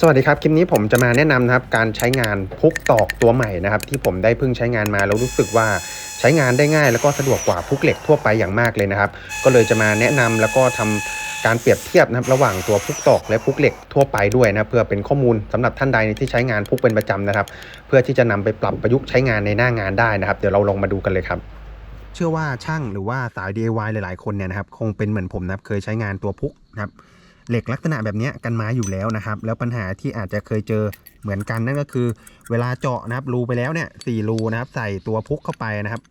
สวัสดีครับ คลิปนี้ผมจะมาแนะนำนะครับการใช้งานพุกตอกตัวใหม่นะครับ ที่ผมได้เพิ่งใช้งานมาแล้วรู้สึกว่าใช้งานได้ง่ายแล้วก็สะดวกกว่าพุกเหล็กทั่วไปอย่างมากเลยนะครับ ก็เลยจะมาแนะนำแล้วก็ทำการเปรียบเทียบนะครับระหว่างตัวพุกตอกและพุกเหล็กทั่วไปด้วยนะเพื่อเป็นข้อมูลสำหรับท่านใดที่ใช้งานพุกเป็นประจำนะครับ เพื่อที่จะนำไปปรับประยุกต์ใช้งานในหน้างานได้นะครับ เดี๋ยวเราลองมาดูกันเลยครับเชื่อว่าช่างหรือว่าสาย DIY หลาย ๆ คนเนี่ยนะครับคงเป็นเหมือนผมนะครับเคยใช้งานตัวพุกนะครับ เหล็กลักษณะแบบนี้กันมาอยู่แล้วนะครับ แล้วปัญหาที่อาจจะเคยเจอเหมือนกันนั่นก็คือ เวลาเจาะนะครับรูไปแล้วเนี่ยสี่รูนะครับ ใส่ตัวพุกเข้าไปนะครับ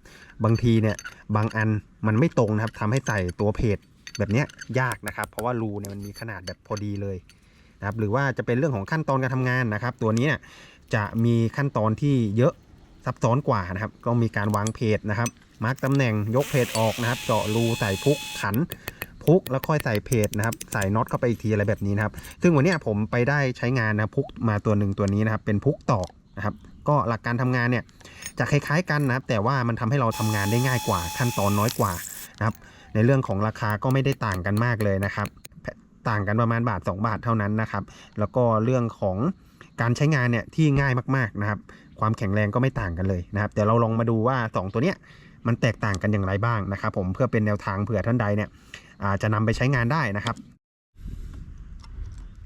บางทีเนี่ยบางอันมันไม่ตรงนะครับทำให้ใส่ตัวเพจแบบนี้ยากนะครับ เพราะว่ารูเนี่ยมันมีขนาดแบบพอดีเลยนะครับหรือว่าจะเป็นเรื่องของขั้นตอนการทำงานนะครับ ตัวนี้เนี้ยจะมีขั้นตอนที่เยอะซับซ้อนกว่านะครับ ก็มีการวางเพจนะครับมาร์กตำแหน่งยกเพจออกนะครับ เจาะรูใส่พุกขัน พุกแล้วค่อยใส่เพจนะครับใส่น็อตเข้าไปอีกทีอะไรแบบนี้นะครับ ซึ่งวันนี้ผมไปได้ใช้งานนะพุกมาตัวหนึ่งตัวนี้นะครับ เป็นพุกตอกนะครับก็หลักการทำงานเนี่ยจะคล้ายๆกันนะครับ แต่ว่ามันทำให้เราทำงานได้ง่ายกว่า ขั้นตอนน้อยกว่านะครับ ในเรื่องของราคาก็ไม่ได้ต่างกันมากเลยนะครับ ต่างกันประมาณบาท 2 บาทเท่านั้นนะครับ แล้วก็เรื่องของการใช้งานเนี่ยที่ง่ายมากๆนะครับ ความแข็งแรงก็ไม่ต่างกันเลยนะครับ เดี๋ยวเราลองมาดูว่า 2 ตัวเนี้ย มันแตกต่างกันอย่างไรบ้างนะครับ ผมเพื่อเป็นแนวทางเผื่อท่านใดเนี่ยอาจะนำไปใช้งานได้นะครับ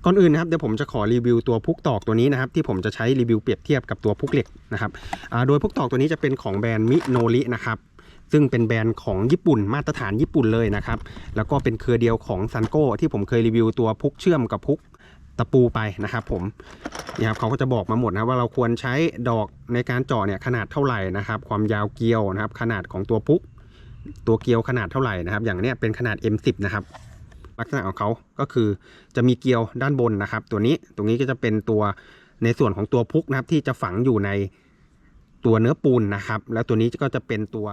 ก่อนอื่นนะครับเดี๋ยวผมจะขอรีวิวตัวพุกตอกตัวนี้นะครับที่ผมจะใช้รีวิวเปรียบเทียบกับตัวพุกเหล็กนะครับโดยพุกตอกตัวนี้จะเป็นของแบรนด์มิโนรินะครับซึ่งเป็นแบรนด์ของญี่ปุ่นมาตรฐานญี่ปุ่นเลยนะครับ แล้วก็เป็นเครือเดียวของซันโก้ที่ผมเคยรีวิวตัวพุกเชื่อมกับพุก ตะปูไปนะครับผมนี่ครับเขาก็จะบอกมาหมดนะว่าเราควรใช้ดอกในการเจาะเนี่ยขนาดเท่าไหร่นะครับ ความยาวเกลียวนะครับ ขนาดของตัวพุกตัวเกลียวขนาดเท่าไหร่นะครับ อย่างเนี้ยเป็นขนาด M10 นะครับลักษณะของเขาก็คือจะมีเกลียวด้านบนนะครับ ตัวนี้ตรงนี้ก็จะเป็นตัวในส่วนของตัวพุกนะครับ ที่จะฝังอยู่ในตัวเนื้อปูนนะครับ แล้วตัวนี้ก็จะเป็นตัว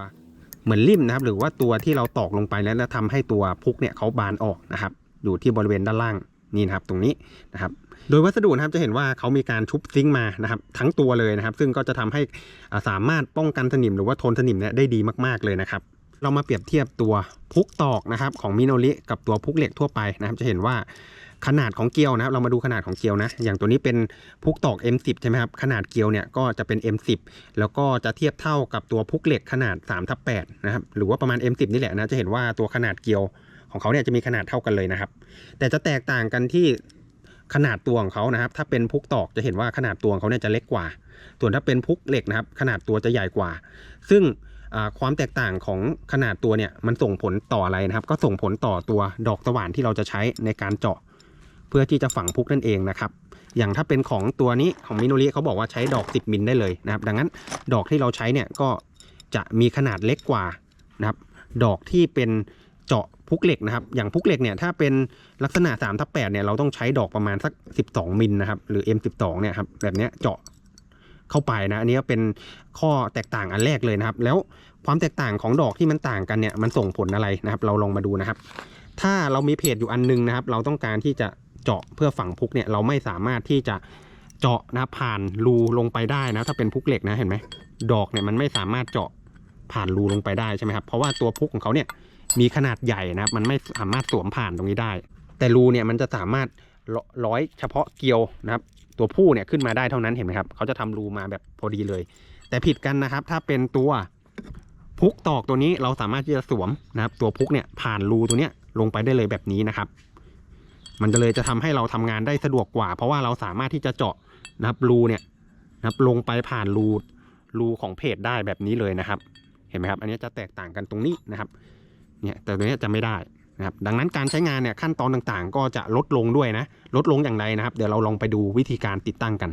เหมือนริ่มนะครับ หรือว่าตัวที่เราตอกลงไปแล้วแล้วทำให้ตัวพุกเนี่ยเขาบานออกนะครับ อยู่ที่บริเวณด้านล่าง นี่นะครับตรงนี้นะครับโดยวัสดุนะครับจะเห็นว่าเขามีการชุบซิงค์มานะครับทั้งตัวเลยนะครับ ซึ่งก็จะทำให้สามารถป้องกันสนิมหรือว่าทนสนิมเนี่ยได้ดีมากๆเลยนะครับเรามาเปรียบเทียบตัวพุกตอกนะครับของมิโนริกับตัวพุกเหล็กทั่วไปนะครับจะเห็นว่าขนาดของเกลียวนะครับเรามาดูขนาดของเกลียวนะ อย่างตัวนี้เป็นพุกตอก M10 ใช่ไหมครับขนาดเกลียวเนี่ยก็จะเป็น M10 แล้วก็จะเทียบเท่ากับตัวพุกเหล็กขนาด3ทับ8นะครับหรือว่าประมาณ M10 นี่แหละนะจะเห็นว่าตัวขนาดเกลียว ของเขาเนี่ยจะมีขนาดเท่ากันเลยนะครับ แต่จะแตกต่างกันที่ขนาดตัวของเขานะครับ ถ้าเป็นพุกตอกจะเห็นว่าขนาดตัวของเขาเนี่ยจะเล็กกว่า ส่วนถ้าเป็นพุกเหล็กนะครับ ขนาดตัวจะใหญ่กว่า ซึ่งความแตกต่างของขนาดตัวเนี่ยมันส่งผลต่ออะไรนะครับ ก็ส่งผลต่อตัวดอกสว่านที่เราจะใช้ในการเจาะ เพื่อที่จะฝังพุกนั่นเองนะครับ อย่างถ้าเป็นของตัวนี้ของมิโนริเขาบอกว่าใช้ดอก 10 มิลได้เลยนะครับ ดังนั้นดอกที่เราใช้เนี่ยก็จะมีขนาดเล็กกว่านะครับ ดอกที่เป็นเจาะ พุกเหล็กนะครับ อย่างพุกเหล็กเนี่ยถ้าเป็นลักษณะ3ทับ8เนี่ยเราต้องใช้ดอกประมาณสัก 12 มิลนะครับ หรือ M12 เนี่ยครับแบบเนี้ยเจาะเข้าไปนะ อันนี้ก็เป็นข้อแตกต่างอันแรกเลยนะครับ แล้วความแตกต่างของดอกที่มันต่างกันเนี่ยมันส่งผลอะไรนะครับ เราลองมาดูนะครับ ถ้าเรามีเพจอยู่อันนึงนะครับ เราต้องการที่จะเจาะเพื่อฝังพุกเนี่ยเราไม่สามารถที่จะเจาะนะผ่านรูลงไปได้นะถ้าเป็นพุกเหล็กนะเห็นไหมดอกเนี่ยมันไม่สามารถเจาะผ่านรูลงไปได้ใช่ไหมครับเพราะว่าตัวพุกของเขาเนี่ย มีขนาดใหญ่นะครับ มันไม่สามารถสวมผ่านตรงนี้ได้ แต่รูเนี่ยมันจะสามารถร้อยเฉพาะเกลียวนะครับ ตัวผู้เนี่ยขึ้นมาได้เท่านั้นเห็นไหมครับ เขาจะทำรูมาแบบพอดีเลย แต่ผิดกันนะครับ ถ้าเป็นตัวพุกตอกตัวนี้เราสามารถที่จะสวมนะครับ ตัวพุกเนี่ยผ่านรูตัวเนี้ยลงไปได้เลยแบบนี้นะครับ มันจะเลยจะทำให้เราทำงานได้สะดวกกว่า เพราะว่าเราสามารถที่จะเจาะนะครับรูเนี่ยนะครับลงไปผ่านรูรูของเพจได้แบบนี้เลยนะครับ เห็นไหมครับ อันนี้จะแตกต่างกันตรงนี้นะครับ เนี่ยแต่ตัวนี้จะไม่ได้นะครับดังนั้นการใช้งานเนี่ยขั้นตอนต่างๆ ก็จะลดลงด้วยนะลดลงอย่างไรนะครับ เดี๋ยวเราลองไปดูวิธีการติดตั้งกัน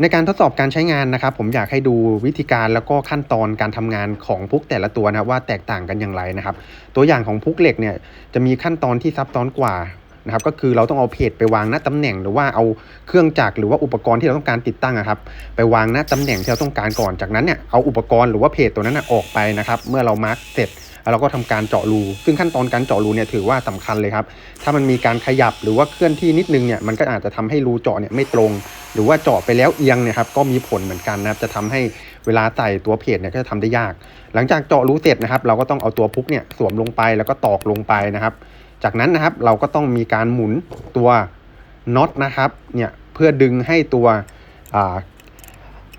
ในการทดสอบการใช้งานนะครับ ผมอยากให้ดูวิธีการแล้วก็ขั้นตอนการทำงานของพุกแต่ละตัวนะว่าแตกต่างกันอย่างไรนะครับ ตัวอย่างของพุกเหล็กเนี่ยจะมีขั้นตอนที่ซับซ้อนกว่า นะครับก็คือเราต้องเอาเพจไปวางหน้าตำแหน่งหรือว่าเอาเครื่องจักรหรือว่าอุปกรณ์ที่เราต้องการติดตั้งอะครับไปวางหน้าตำแหน่งที่เราต้องการก่อนจากนั้นเนี่ยเอาอุปกรณ์หรือว่าเพจตัวนั้นออกไปนะครับเมื่อเรามาร์กเสร็จเราก็ทำการเจาะรู ซึ่งขั้นตอนการเจาะรูเนี่ยถือว่าสำคัญเลยครับ ถ้ามันมีการขยับหรือว่าเคลื่อนที่นิดนึงเนี่ย มันก็อาจจะทำให้รูเจาะเนี่ยไม่ตรง หรือว่าเจาะไปแล้วเอียงเนี่ยครับ ก็มีผลเหมือนกันนะครับ จะทำให้เวลาใส่ตัวเพจเนี่ยก็จะทำได้ยาก หลังจากเจาะรูเสร็จนะครับ เราก็ต้องเอาตัวพุกเนี่ยสวมลงไปแล้วก็ตอกลงไปนะครับ จากนั้นนะครับเราก็ต้องมีการหมุนตัวน็อตนะครับเนี่ยเพื่อดึงให้ตัว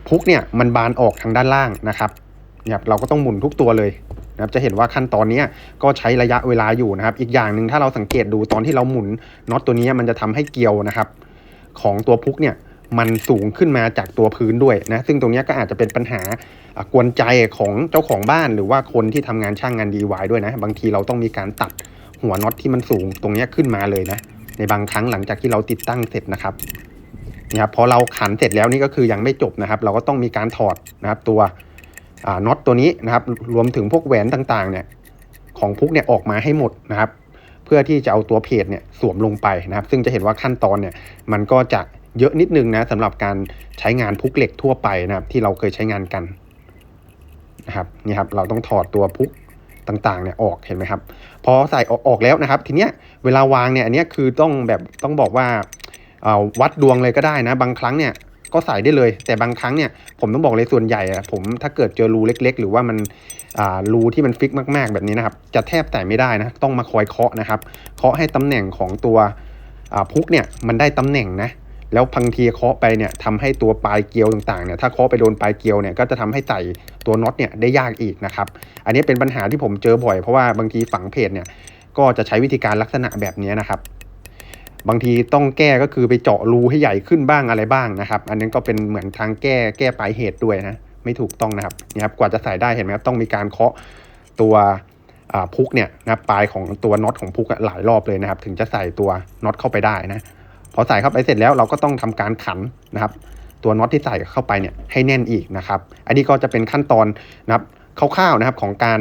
พุกเนี่ยมันบานออกทางด้านล่างนะครับเนี่ยเราก็ต้องหมุนทุกตัวเลยนะครับจะเห็นว่าขั้นตอนนี้ก็ใช้ระยะเวลาอยู่นะครับ อีกอย่างหนึ่งถ้าเราสังเกตดูตอนที่เราหมุนน็อตตัวนี้มันจะทำให้เกลียวนะครับ ของตัวพุกเนี่ยมันสูงขึ้นมาจากตัวพื้นด้วยนะซึ่งตรงนี้ก็อาจจะเป็นปัญหากวนใจของเจ้าของบ้านหรือว่าคนที่ทำงานช่างงาน DIY ด้วยนะ บางทีเราต้องมีการตัด หัวน็อตที่มันสูงตรงนี้ขึ้นมาเลยนะ ในบางครั้งหลังจากที่เราติดตั้งเสร็จนะครับนี่ครับพอเราขันเสร็จแล้วนี่ก็คือยังไม่จบนะครับ เราก็ต้องมีการถอดนะครับตัวน็อตตัวนี้นะครับ รวมถึงพวกแหวนต่างๆ เนี่ยของพุกเนี่ยออกมาให้หมดนะครับ เพื่อที่จะเอาตัวเพจเนี่ยสวมลงไปนะครับ ซึ่งจะเห็นว่าขั้นตอนเนี่ยมันก็จะเยอะนิดนึงนะสำหรับการใช้งานพุกเหล็กทั่วไปนะครับ ที่เราเคยใช้งานกันนะครับนี่ครับเราต้องถอดตัวพุกต่างๆเนี่ยออกเห็นไหมครับ พอใส่ออกแล้วนะครับ ทีเนี้ยเวลาวางเนี่ยอันเนี้ยคือต้องแบบต้องบอกว่าวัดดวงเลยก็ได้นะ บางครั้งเนี่ยก็ใส่ได้เลย แต่บางครั้งเนี่ยผมต้องบอกเลยส่วนใหญ่อะผมถ้าเกิดเจอรูเล็ก ๆ หรือว่ามันรูที่มันฟิกมาก ๆ แบบนี้นะครับ จะแทบใส่ไม่ได้นะ ต้องมาคอยเคาะนะครับ เคาะให้ตำแหน่งของตัวพุกเนี่ยมันได้ตำแหน่งนะแล้วบางทีเคาะไปเนี่ยทำให้ตัวปลายเกลียวต่างๆเนี่ยถ้าเคาะไปโดนปลายเกลียวเนี่ยก็จะทำให้ใส่ ตัวน็อตเนี่ยได้ยากอีกนะครับ อันนี้เป็นปัญหาที่ผมเจอบ่อยเพราะว่าบางทีฝังเพจเนี่ยก็จะใช้วิธีการลักษณะแบบนี้นะครับ บางทีต้องแก้ก็คือไปเจาะรูให้ใหญ่ขึ้นบ้างอะไรบ้างนะครับ อันนี้ก็เป็นเหมือนทางแก้แก้ปลายเหตุด้วยนะไม่ถูกต้องนะครับนี่ครับกว่าจะใส่ได้เห็นไหมครับต้องมีการเคาะตัวพุกเนี่ยนะปลายของตัวน็อตของพุกหลายรอบเลยนะครับ ถึงจะใส่ตัวน็อตเข้าไปได้นะพอใส่เข้าไปเสร็จแล้วเราก็ต้องทำการขันนะครับ ตัวน็อตที่ใส่เข้าไปเนี่ยให้แน่นอีกนะครับ อันนี้ก็จะเป็นขั้นตอนนะครับคร่าวๆนะครับของการ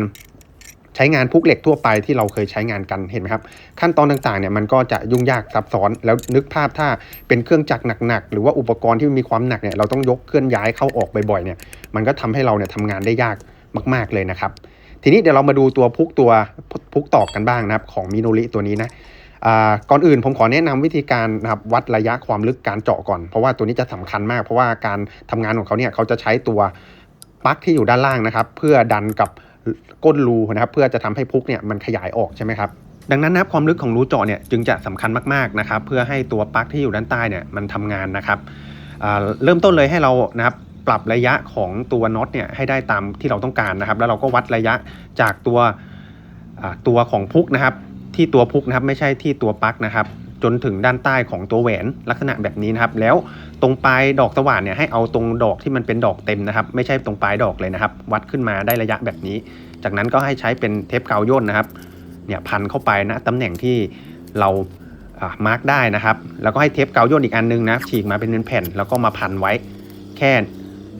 ใช้งานพุกเหล็กทั่วไปที่เราเคยใช้งานกันเห็นไหมครับ ขั้นตอนต่างๆเนี่ยมันก็จะยุ่งยากซับซ้อนแล้วนึกภาพถ้าเป็นเครื่องจักรหนักๆหรือว่าอุปกรณ์ที่มีความหนักเนี่ยเราต้องยกเคลื่อนย้ายเข้าออกบ่อยๆเนี่ยมันก็ทำให้เราเนี่ยทำงานได้ยากมาก ๆเลยนะครับ ทีนี้เดี๋ยวเรามาดูตัวพุกตัวพุกตอกกันบ้างนะครับของมิโนริตัวนี้นะ ก่อนอื่นผมขอแนะนำวิธีการนะครับวัดระยะความลึกการเจาะก่อน เพราะว่าตัวนี้จะสำคัญมาก เพราะว่าการทำงานของเขาเนี่ยเขาจะใช้ตัวปลั๊กที่อยู่ด้านล่างนะครับ เพื่อดันกับก้นรูนะครับ เพื่อจะทำให้พุกเนี่ยมันขยายออกใช่ไหมครับดังนั้นนะครับความลึกของรูเจาะเนี่ยจึงจะสำคัญมากๆนะครับ เพื่อให้ตัวปลั๊กที่อยู่ด้านใต้เนี่ยมันทำงานนะครับเริ่มต้นเลยให้เรานะครับปรับระยะของตัวน็อตเนี่ยให้ได้ตามที่เราต้องการนะครับ แล้วเราก็วัดระยะจากตัวตัวของพุกนะครับ ที่ตัวพุกนะครับไม่ใช่ที่ตัวปลั๊กนะครับ จนถึงด้านใต้ของตัวแหวนลักษณะแบบนี้นะครับ แล้วตรงปลายดอกสว่านเนี่ยให้เอาตรงดอกที่มันเป็นดอกเต็มนะครับ ไม่ใช่ตรงปลายดอกเลยนะครับ วัดขึ้นมาได้ระยะแบบนี้ จากนั้นก็ให้ใช้เป็นเทปกาวย่นนะครับเนี่ยพันเข้าไปนะตำแหน่งที่เรามาร์กได้นะครับ แล้วก็ให้เทปกาวย่นอีกอันนึงนะฉีกมาเป็นแผ่น แล้วก็มาพันไว้แค่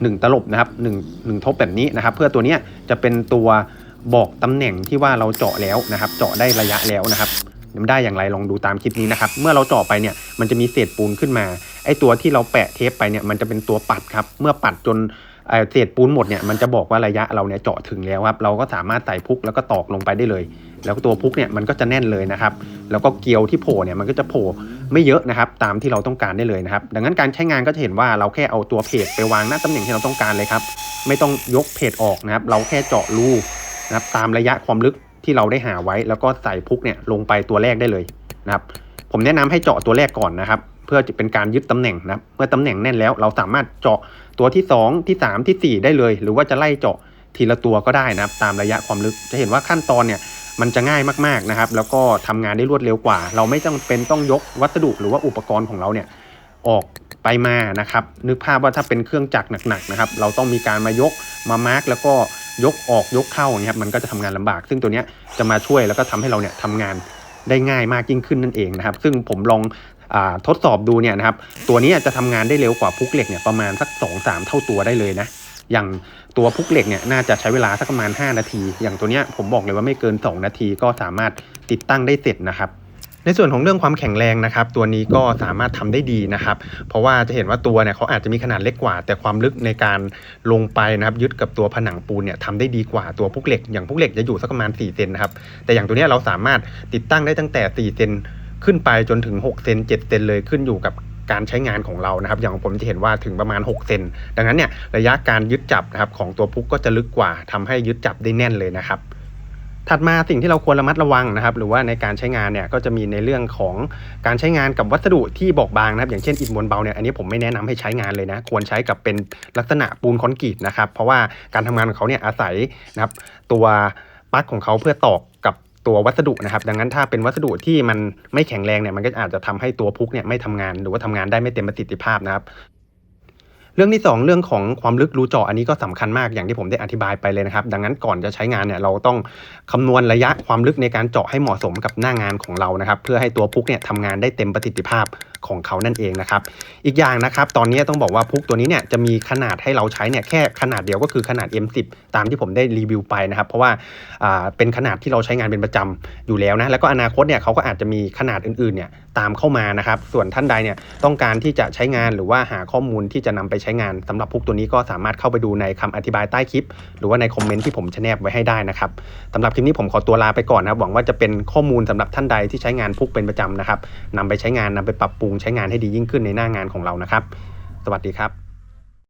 หนึ่งตลบนะครับหนึ่งหนึ่งทบแบบนี้นะครับ เพื่อตัวเนี้ยจะเป็นตัว บอกตำแหน่งที่ว่าเราเจาะแล้วนะครับ เจาะได้ระยะแล้วนะครับมันได้อย่างไรลองดูตามคลิปนี้นะครับ เมื่อเราเจาะไปเนี่ยมันจะมีเศษปูนขึ้นมา ไอตัวที่เราแปะเทปไปเนี่ยมันจะเป็นตัวปัดครับ เมื่อปัดจนเเศษปูนหมดเนี่ยมันจะบอกว่าระยะเราเนี่ยเจาะถึงแล้วครับ เราก็สามารถใส่พุกแล้วก็ตอกลงไปได้เลย แล้วตัวพุกเนี่ยมันก็จะแน่นเลยนะครับ แล้วก็เกลียวที่โผล่เนี่ยมันก็จะโผล่ไม่เยอะนะครับ ตามที่เราต้องการได้เลยนะครับ ดังนั้นการใช้งานก็จะเห็นว่าเราแค่เอาตัวเพจไปวางหน้าตำแหน่งที่เราต้องการเลยครับ ไม่ต้องยกเพจออกนะครับ เราแค่เจาะรู นะครับตามระยะความลึกที่เราได้หาไว้ แล้วก็ใส่พุกเนี่ยลงไปตัวแรกได้เลยนะครับผมแนะนำให้เจาะตัวแรกก่อนนะครับ เพื่อจะเป็นการยึดตำแหน่งนะครับเมื่อตำแหน่งแน่นแล้ว เราสามารถเจาะตัวที่ 2 ที่ 3ทีสี่ 4 ได้เลย หรือว่าจะไล่เจาะทีละตัวก็ได้นะครับ ตามระยะความลึกจะเห็นว่าขั้นตอนเนี่ยมันจะง่ายมากๆนะครับ แล้วก็ทำงานได้รวดเร็วกว่า เราไม่จำเป็นต้องยกวัสดุหรือว่าอุปกรณ์ของเราเนี่ยออกไปมานะครับ นึกภาพว่าถ้าเป็นเครื่องจักรหนักๆนะครับ เราต้องมีการมายกมามาร์กแล้วก็ ยกออกยกเข้าอย่างเงี้ยครับมันก็จะทำงานลำบาก ซึ่งตัวเนี้ยจะมาช่วยแล้วก็ทำให้เราเนี่ยทำงานได้ง่ายมากยิ่งขึ้นนั่นเองนะครับ ซึ่งผมลองอทดสอบดูเนี่ยนะครับ ตัวนี้จะทำงานได้เร็วกว่าพุกเหล็กเนี่ยประมาณสัก2อสเท่าตัวได้เลยนะ อย่างตัวพุกเหล็กเนี่ยน่าจะใช้เวลาสักประมาณ 5 นาที อย่างตัวเนี้ยผมบอกเลยว่าไม่เกิน 2 นาทีก็สามารถติดตั้งได้เสร็จนะครับ ในส่วนของเรื่องความแข็งแรงนะครับ ตัวนี้ก็สามารถทำได้ดีนะครับ เพราะว่าจะเห็นว่าตัวเนี่ยเขาอาจจะมีขนาดเล็กกว่า แต่ความลึกในการลงไปนะครับ ยึดกับตัวผนังปูนเนี่ยทำได้ดีกว่าตัวพุกเหล็ก อย่างพุกเหล็กจะอยู่สักประมาณ4เซนนะครับ แต่อย่างตัวนี้เราสามารถติดตั้งได้ตั้งแต่4เซนขึ้นไปจนถึง6เซน7เซนเลยขึ้นอยู่กับการใช้งานของเรานะครับ อย่างผมจะเห็นว่าถึงประมาณ 6 เซน ดังนั้นเนี่ยระยะการยึดจับนะครับของตัวพุกก็จะลึกกว่าทำให้ยึดจับได้แน่นเลยนะครับ ถัดมาสิ่งที่เราควรระมัดระวังนะครับ หรือว่าในการใช้งานเนี่ยก็จะมีในเรื่องของการใช้งานกับวัสดุที่บอบบางนะครับ อย่างเช่นอิฐมวลเบาเนี่ยอันนี้ผมไม่แนะนำให้ใช้งานเลยนะ ควรใช้กับเป็นลักษณะปูนคอนกรีตนะครับ เพราะว่าการทำงานของเขาเนี่ยอาศัยนะครับ ตัวปลั๊กของเขาเพื่อตอกกับตัววัสดุนะครับ ดังนั้นถ้าเป็นวัสดุที่มันไม่แข็งแรงเนี่ยมันก็อาจจะทำให้ตัวพุกเนี่ยไม่ทำงาน หรือว่าทำงานได้ไม่เต็มประสิทธิภาพนะครับ เรื่องที่ 2 เรื่องของความลึกรูเจาะอันนี้ก็สำคัญมากอย่างที่ผมได้อธิบายไปเลยนะครับ ดังนั้นก่อนจะใช้งานเนี่ยเราต้องคำนวณระยะความลึกในการเจาะให้เหมาะสมกับหน้างานของเรานะครับ เพื่อให้ตัวพุกเนี่ยทำงานได้เต็มประสิทธิภาพ ของเขานั่นเองนะครับ อีกอย่างนะครับ ตอนนี้ต้องบอกว่าพุกตัวนี้เนี่ยจะมีขนาดให้เราใช้เนี่ยแค่ขนาดเดียวก็คือขนาด M10 ตามที่ผมได้รีวิวไปนะครับ เพราะว่าเป็นขนาดที่เราใช้งานเป็นประจำอยู่แล้วนะ แล้วก็อนาคตเนี่ยเขาก็อาจจะมีขนาดอื่นๆเนี่ยตามเข้ามานะครับ ส่วนท่านใดเนี่ยต้องการที่จะใช้งานหรือว่าหาข้อมูลที่จะนำไปใช้งานสำหรับพุกตัวนี้ก็สามารถเข้าไปดูในคำอธิบายใต้คลิป หรือว่าในคอมเมนต์ที่ผมจะแนบไว้ให้ได้นะครับสำหรับคลิปนี้ผมขอตัวลาไปก่อนนะหวังว่าจะเป็นข้อมูลสำหรับท่านใดที่ใช้งานพุกเป็นประจำนะครับนำไปใช้งานนำไปปรับปรุงใช้งานให้ดียิ่งขึ้นในหน้างานของเรานะครับ สวัสดีครับ